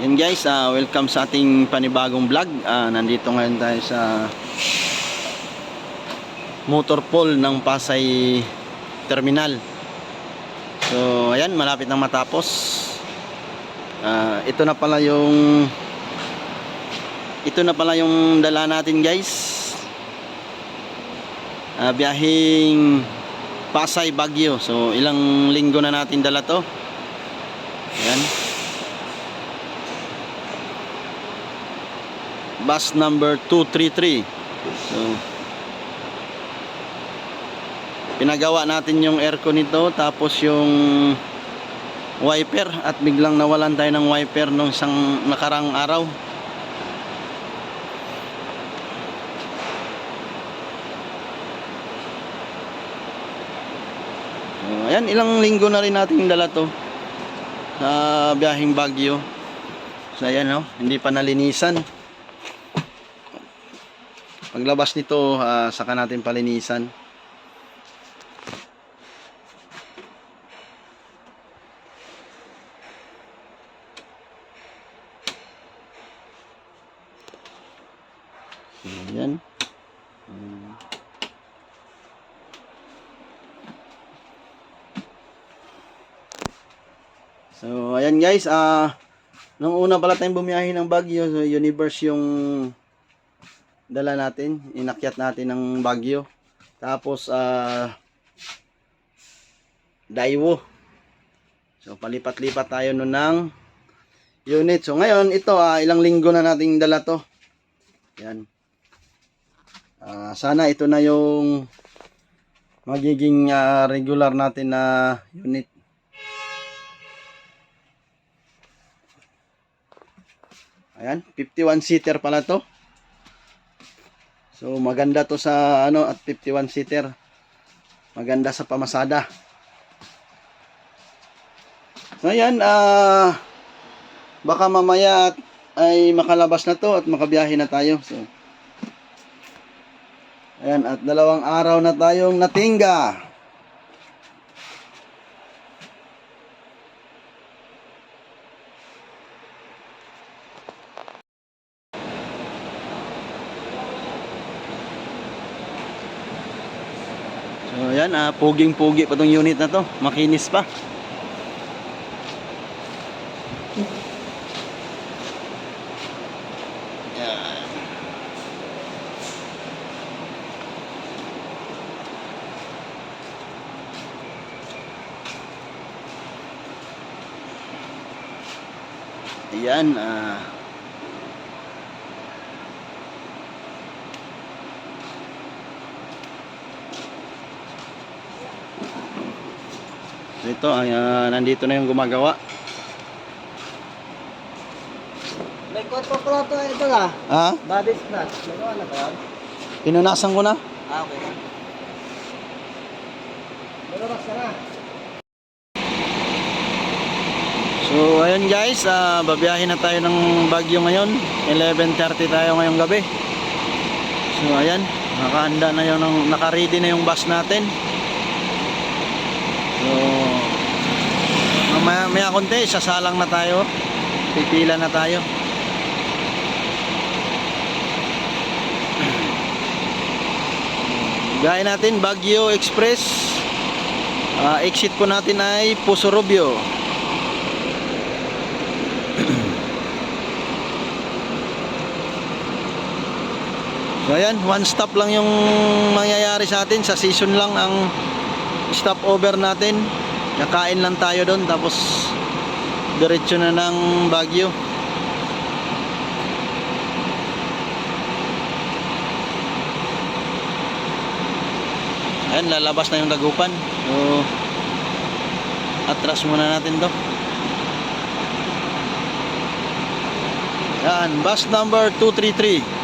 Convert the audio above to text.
Yan guys, ah, welcome sa ating panibagong vlog. Ah, nandito ngayon tayo sa motor pool ng Pasay Terminal. So, ayan, malapit nang matapos. Ah, ito na pala yung ito na pala yung dala natin guys. Ah, biyaheng Pasay Baguio. So, ilang linggo na natin dala to. Ayan. Bus number 233 so pinagawa natin yung aircon nito tapos yung wiper at biglang nawalan tayo ng wiper nung isang nakarang araw. Ayan ilang linggo na rin natin dala to sa biyaheng Baguio. So ayan oh, hindi pa nalinisan Paglabas nito, ah, saka natin palinisan. Ayan. So, ayan guys, ah, nung una pala tayong bumiyahe ng Baguio, so Universe yung dala natin, inakyat natin ng Baguio. Tapos ah Daiwo. So palipat-lipat tayo nun ng unit. So ngayon ito ah, ilang linggo na nating dala to. Yan. Ah, sana ito na yung magiging ah, regular natin na unit. Ayan, 51 seater pala to. So maganda to sa ano at 51 seater. Maganda sa pamasada. So ayan, ah baka mamaya at ay makalabas na to at makabiyahe na tayo. So Ayan, at dalawang araw na tayong natingga. Ayan, ah, puging-pugi pa tong unit na to. Makinis pa. Yan. Ayan, ah. So ito, ay, ah, nandito na yung gumagawa. May kwarto pala ito, ka. Ha? Body scratch. Nagawa na ba yan? Pinunasan ko na. Ah, okay na. Nalabas ka na. So ayun guys, ah babiyahin na tayo ng Baguio ngayon. 11.30 tayo ngayong gabi. So ayan, nakahanda na yung naka-ready na yung bus natin. So maya konti, sasalang na tayo. Pipila na tayo. Gaya natin Baguio Express. Ah, exit po natin ay Puso Rubio. So ayan, one stop lang yung mangyayari sa atin. Sa season lang ang stop over natin. Kakain lang tayo doon tapos diretso na ng Baguio. Ayan, lalabas na yung dagupan. So, atras muna natin to. Yan, bus number 233.